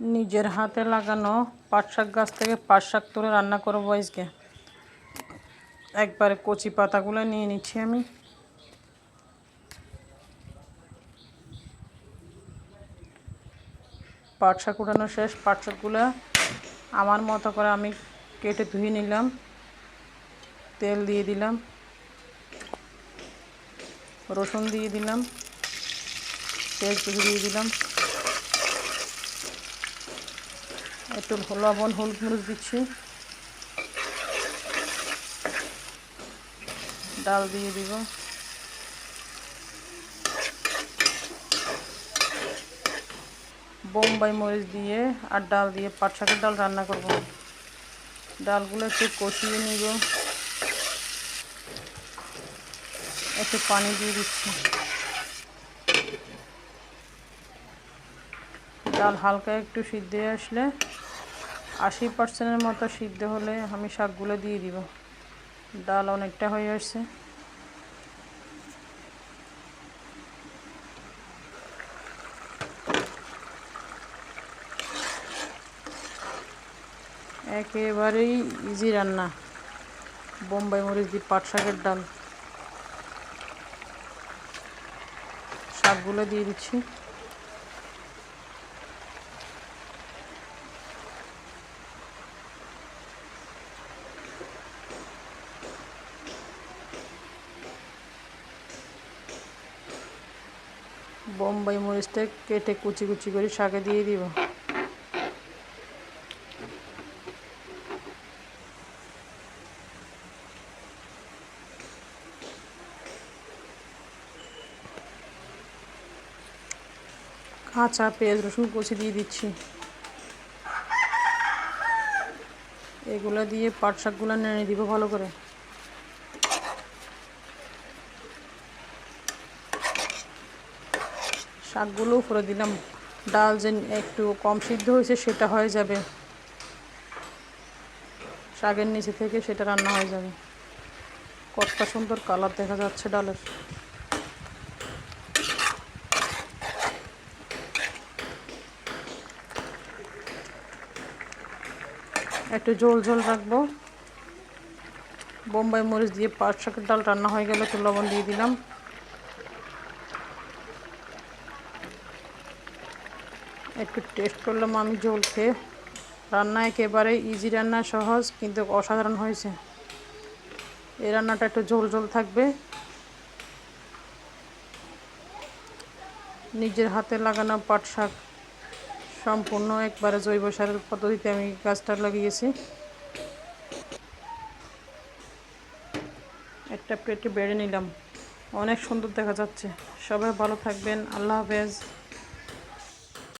নিজের হাতে লাগানো পাট শাক গাছ থেকে পাট শাক তুলে রান্না করব আজকে। একবারে কচি পাতাগুলো নিয়ে নিচ্ছি আমি। পাট শাক উঠানো শেষ পাট শাকগুলো আমার মতো করে আমি কেটে ধুয়ে নিলাম, তেল দিয়ে দিলাম, রসুন দিয়ে দিলাম তেজপাতা দিয়ে দিলাম। একটু লবণ, হলুদ মরিচ দিচ্ছি। ডাল দিয়ে দিব। বোম্বাই মরিচ দিয়ে আর ডাল দিয়ে পাট শাকের ডাল রান্না করব। ডালগুলো একটু কষিয়ে নিব। একটু পানি দিয়ে দিচ্ছি। ডাল হালকা একটু সিদ্ধ আসলে আশি পার্সেন্টের মতো সিদ্ধ হলে আমি শাকগুলো দিয়ে দিব। ডাল অনেকটা হয়ে আসছে। একেবারেই ইজি রান্না। বোম্বাই মরিচ দিয়ে পাট শাকের ডাল। শাকগুলো দিয়ে দিচ্ছি। বোম্বাই মরিচটা কেটে কুচি কুচি করে শাকে দিয়ে দিব। কাঁচা পেঁয়াজ, রসুন কুচি দিয়ে দিচ্ছি। এগুলো দিয়ে পাট শাকগুলো নেড়ে দিব ভালো করে। শাকগুলো উপরে দিলাম। ডাল যে একটু কম সিদ্ধ হয়েছে, সেটা হয়ে যাবে। শাকের নিচে থেকে সেটা রান্না হয়ে যাবে। কতটা সুন্দর কালার দেখা যাচ্ছে ডালের। একটু ঝোল ঝোল রাখব। বোম্বাই মরিচ দিয়ে পাট শাকের ডাল রান্না হয়ে গেলে, একটু লবণ দিয়ে দিলাম। একটু টেস্ট করলাম আমি ঝোল খেয়ে রান্না একেবারে ইজি রান্না, সহজ, কিন্তু অসাধারণ হয়েছে। এই রান্নাটা একটু ঝোল ঝোল থাকবে। নিজের হাতে লাগানো পাট শাক সম্পূর্ণ একবারে জৈব সারের পদ্ধতিতে আমি গাছটা লাগিয়েছি। একটা প্লেটে বেড়ে নিলাম। অনেক সুন্দর দেখা যাচ্ছে। সবাই ভালো থাকবেন। আল্লাহ হাফেজ।